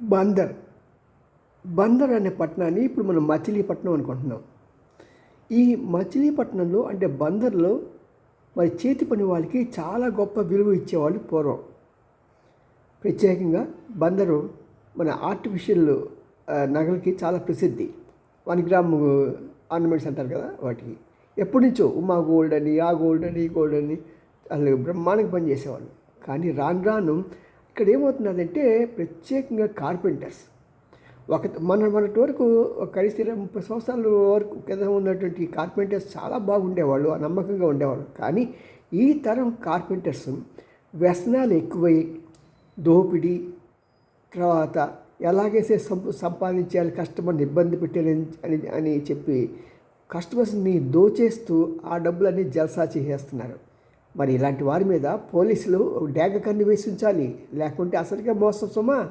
బందర్. బందర్ అనే పట్టణాన్ని ఇప్పుడు మనం మచిలీపట్నం అనుకుంటున్నాం. ఈ మచిలీపట్నంలో అంటే బందర్లో మరి చేతి పని వాళ్ళకి చాలా గొప్ప విలువ ఇచ్చేవాళ్ళు పూర్వం. ప్రత్యేకంగా బందరు మన ఆర్టిఫిషియల్ నగలకి చాలా ప్రసిద్ధి. వన్ గ్రామ్ ఆర్నమెంట్స్ అంటారు కదా వాటికి. ఎప్పటి నుంచో ఉమా గోల్డ్ అని ఆ గోల్డ్ అని ఈ గోల్డ్ అని అసలు బ్రహ్మాండంగా పనిచేసేవాళ్ళు కానీ రాను రాను ఇక్కడ ఏమవుతున్నదంటే ప్రత్యేకంగా కార్పెంటర్స్ ఒక మన మనటి వరకు ఒక కనీసం ఇరవై ముప్పై సంవత్సరాల వరకు కింద ఉన్నటువంటి కార్పెంటర్స్ చాలా బాగుండేవాళ్ళు ఆ నమ్మకంగా ఉండేవాళ్ళు. కానీ ఈ తరం కార్పెంటర్స్ వ్యసనాలు ఎక్కువై దోపిడీ తర్వాత ఎలాగైతే సంప సంపాదించాలి కస్టమర్ని ఇబ్బంది పెట్టాలి అని అని చెప్పి కస్టమర్స్ని దోచేస్తూ ఆ డబ్బులన్నీ జల్సా చేసేస్తున్నారు. మరి ఇలాంటి వారి మీద పోలీసులు డేగ కన్ను వేసి ఉంచాలి. లేకుంటే అసలుగా మోసం సుమా.